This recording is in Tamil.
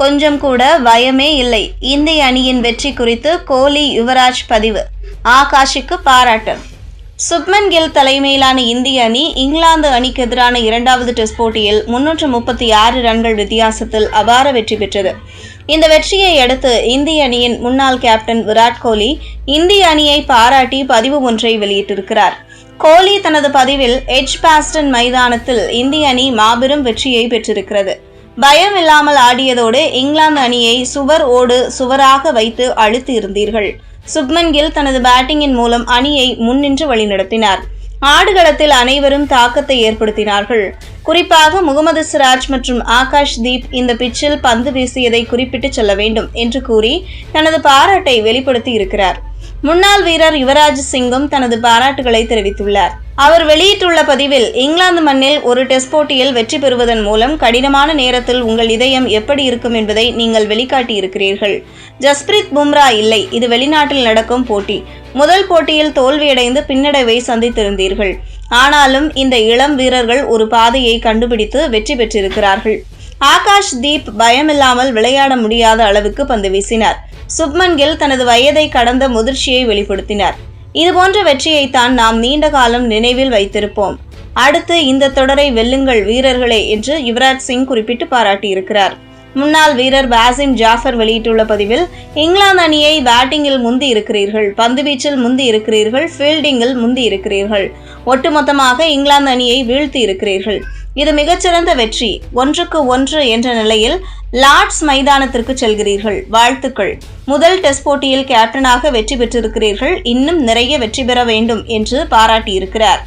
கொஞ்சம் கூட பயமே இல்லை. இந்திய அணியின் வெற்றி குறித்து கோலி யுவராஜ் பதிவு. ஆகாஷுக்கு பாராட்டு சுப்மன் கில் தலைமையிலான இந்திய அணி இங்கிலாந்து அணிக்கு எதிரான இரண்டாவது டெஸ்ட் போட்டியில் முன்னூற்று முப்பத்தி ஆறு ரன்கள் வித்தியாசத்தில் அபார வெற்றி பெற்றது. இந்த வெற்றியை அடுத்து இந்திய அணியின் முன்னாள் கேப்டன் விராட் கோலி இந்திய அணியை பாராட்டி பதிவு ஒன்றை வெளியிட்டிருக்கிறார். கோலி தனது பதிவில் எட்ஜ் பாஸ்டன் மைதானத்தில் இந்திய அணி மாபெரும் வெற்றியை பெற்றிருக்கிறது. பயம் இல்லாமல் ஆடியதோடு இங்கிலாந்து அணியை சுவர் ஓடு சுவராக வைத்து அழுத்தி இருந்தீர்கள். சுப்மன் கில் தனது பேட்டிங்கின் மூலம் அணியை முன்னின்று வழிநடத்தினார். ஆடுகளத்தில் அனைவரும் தாக்கத்தை ஏற்படுத்தினார்கள். குறிப்பாக முகமது சிராஜ் மற்றும் ஆகாஷ் தீப் இந்த பிச்சில் பந்து வீசியதை குறிப்பிட்டு சொல்ல வேண்டும் என்று கூறி தனது பாராட்டை வெளிப்படுத்தி இருக்கிறார். முன்னாள் வீரர் யுவராஜ் சிங்கும் தனது பாராட்டுகளை தெரிவித்துள்ளார். அவர் வெளியிட்டுள்ள பதிவில் இங்கிலாந்து மண்ணில் ஒரு டெஸ்ட் போட்டியில் வெற்றி பெறுவதன் மூலம் கடினமான நேரத்தில் உங்கள் இதயம் எப்படி இருக்கும் என்பதை நீங்கள் வெளிக்காட்டியிருக்கிறீர்கள். ஜஸ்பிரித் பும்ரா இல்லை இது வெளிநாட்டில் நடக்கும் போட்டி. முதல் போட்டியில் தோல்வியடைந்து பின்னடைவை சந்தித்திருந்தீர்கள். ஆனாலும் இந்த இளம் வீரர்கள் ஒரு பாதையை கண்டுபிடித்து வெற்றி பெற்றிருக்கிறார்கள். ஆகாஷ் தீப் பயமில்லாமல் விளையாட முடியாத அளவுக்கு பந்து வீசினார். சுப்மன் கில் தனது வயதை கடந்த முதிர்ச்சியை வெளிப்படுத்தினார். இதுபோன்ற வெற்றியைத்தான் நாம் நீண்ட காலம் நினைவில் வைத்திருப்போம். அடுத்து இந்த தொடரை வெல்லுங்கள் வீரர்களே என்று யுவராஜ் சிங் குறிப்பிட்டு பாராட்டியிருக்கிறார். முன்னாள் வீரர் பாசிம் ஜாஃபர் வெளியிட்டுள்ள பதிவில் இங்கிலாந்து அணியை பேட்டிங்கில் முந்தி இருக்கிறீர்கள் பந்துவீச்சில் முந்தி இருக்கிறீர்கள் ஃபீல்டிங்கில் முந்தி இருக்கிறீர்கள். ஒட்டுமொத்தமாக இங்கிலாந்து அணியை வீழ்த்தி இருக்கிறீர்கள். இது மிகச்சிறந்த வெற்றி. ஒன்றுக்கு ஒன்று என்ற நிலையில் லார்ட்ஸ் மைதானத்திற்கு செல்கிறீர்கள். வாழ்த்துக்கள். முதல் டெஸ்ட் போட்டியில் கேப்டனாக வெற்றி பெற்றிருக்கிறீர்கள். இன்னும் நிறைய வெற்றி பெற வேண்டும் என்று பாராட்டியிருக்கிறார்.